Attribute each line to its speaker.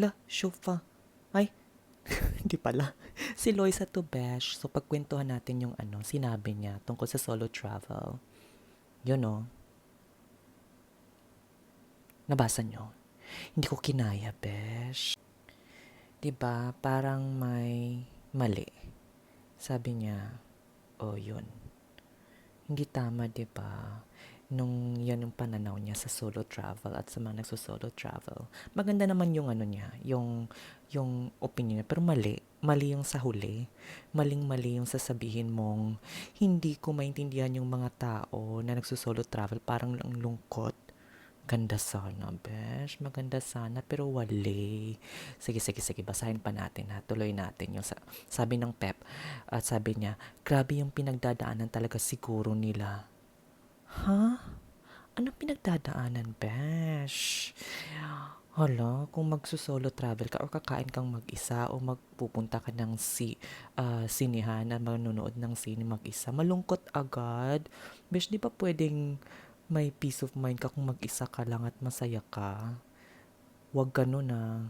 Speaker 1: La, Shufa. Ay, hindi pala. Si Loisa to Besh. So, pagkwentuhan natin yung ano, sinabi niya tungkol sa solo travel. Yun o. Nabasa nyo? Hindi ko kinaya, Besh. 'Di ba Parang may mali. Sabi niya, oh, yun. Hindi tama, 'di ba Nung yan yung pananaw niya sa solo travel at sa mga nagso-solo travel. Maganda naman yung ano niya, yung, yung opinion niya. Pero mali. Mali yung sa huli. Maling-mali yung sasabihin mong hindi ko maintindihan yung mga tao na nagso-solo travel. Parang ang lungkot. Ganda sana, besh. Maganda sana, pero wali. Sige, sige, sige. Basahin pa natin ha. Tuloy natin yung sa, sabi ng Pep. At sabi niya, grabe yung pinagdadaanan talaga siguro nila. Ha? Anong pinagdadaanan, besh? Hala, kung magsusolo travel ka or kakain kang mag-isa o magpupunta ka ng si, ah, sinihan na manonood ng sine mag-isa, malungkot agad. Besh, di ba pwedeng may peace of mind ka kung mag-isa ka lang at masaya ka? Huwag ganun ah.